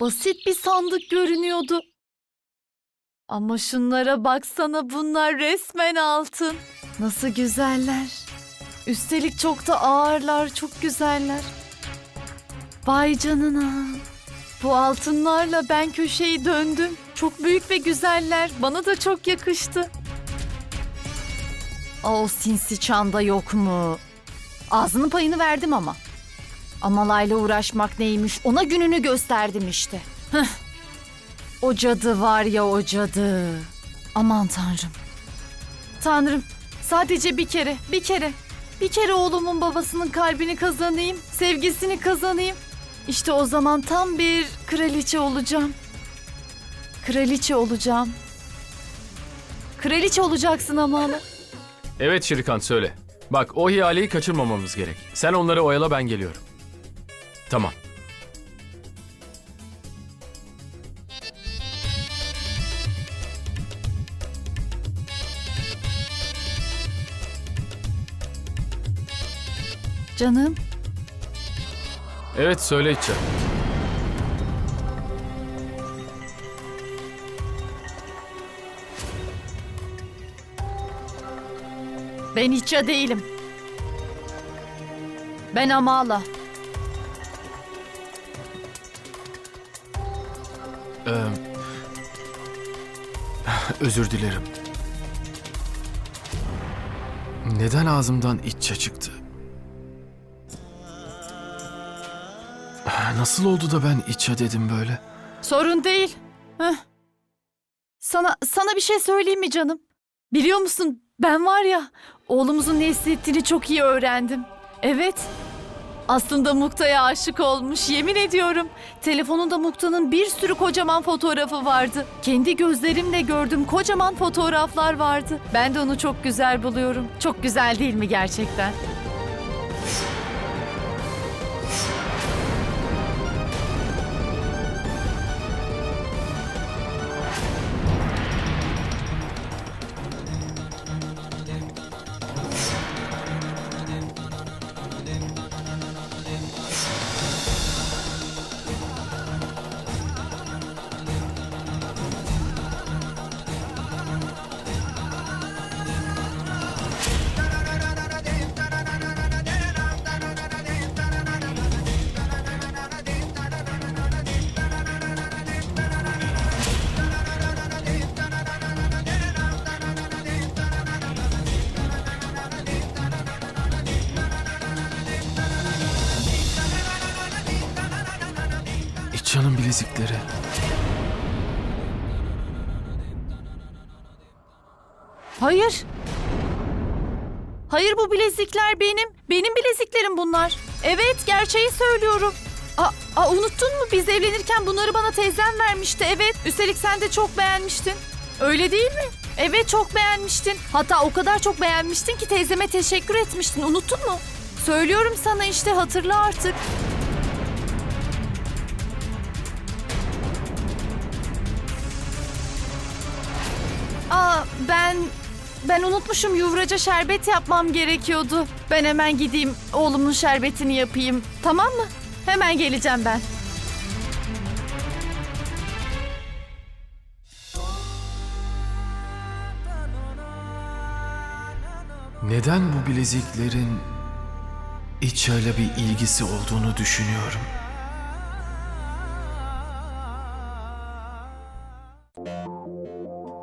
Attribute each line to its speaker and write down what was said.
Speaker 1: Basit bir sandık görünüyordu. Ama şunlara baksana bunlar resmen altın. Nasıl güzeller. Üstelik çok da ağırlar, çok güzeller. Vay canına. Bu altınlarla ben köşeyi döndüm. Çok büyük ve güzeller. Bana da çok yakıştı. Aa, O sinsi çanda yok mu? Ağzının payını verdim ama. Amalayla uğraşmak neymiş ona gününü gösterdim işte. Heh. O cadı var ya o cadı. Aman tanrım. Tanrım sadece bir kere bir kere. Bir kere oğlumun babasının kalbini kazanayım. Sevgisini kazanayım. İşte o zaman tam bir kraliçe olacağım. Kraliçe olacağım. Kraliçe olacaksın Amala.
Speaker 2: Evet Şirikant söyle. Bak o ihaleyi kaçırmamamız gerek. Sen onları oyala ben geliyorum. Tamam.
Speaker 1: Canım
Speaker 2: Evet söyle İtça.
Speaker 1: ben İçya değilim. Ben Amala.
Speaker 2: Ee, özür dilerim. Neden ağzımdan İtça çıktı? Nasıl oldu da ben İtça dedim böyle?
Speaker 1: Sorun değil. Heh. Sana sana bir şey söyleyeyim mi canım? Biliyor musun ben var ya oğlumuzun ne hissettiğini çok iyi öğrendim. Evet. Aslında Mukta'ya aşık olmuş yemin ediyorum. Telefonunda Mukta'nın bir sürü kocaman fotoğrafı vardı. Kendi gözlerimle gördüm kocaman fotoğraflar vardı. Ben de onu çok güzel buluyorum. Çok güzel değil mi gerçekten?
Speaker 2: İtça'nın bilezikleri.
Speaker 1: Hayır. Hayır bu bilezikler benim. Benim bileziklerim bunlar. Evet gerçeği söylüyorum. Aa, aa, unuttun mu biz evlenirken bunları bana teyzem vermişti. Evet üstelik sen de çok beğenmiştin. Öyle değil mi? Evet çok beğenmiştin. Hatta o kadar çok beğenmiştin ki teyzeme teşekkür etmiştin. Unuttun mu? Söylüyorum sana işte hatırla artık. Ben ben unutmuşum yuvraca şerbet yapmam gerekiyordu. Ben hemen gideyim oğlumun şerbetini yapayım. Tamam mı? Hemen geleceğim ben.
Speaker 2: Neden bu bileziklerin İtça'yla bir ilgisi olduğunu düşünüyorum.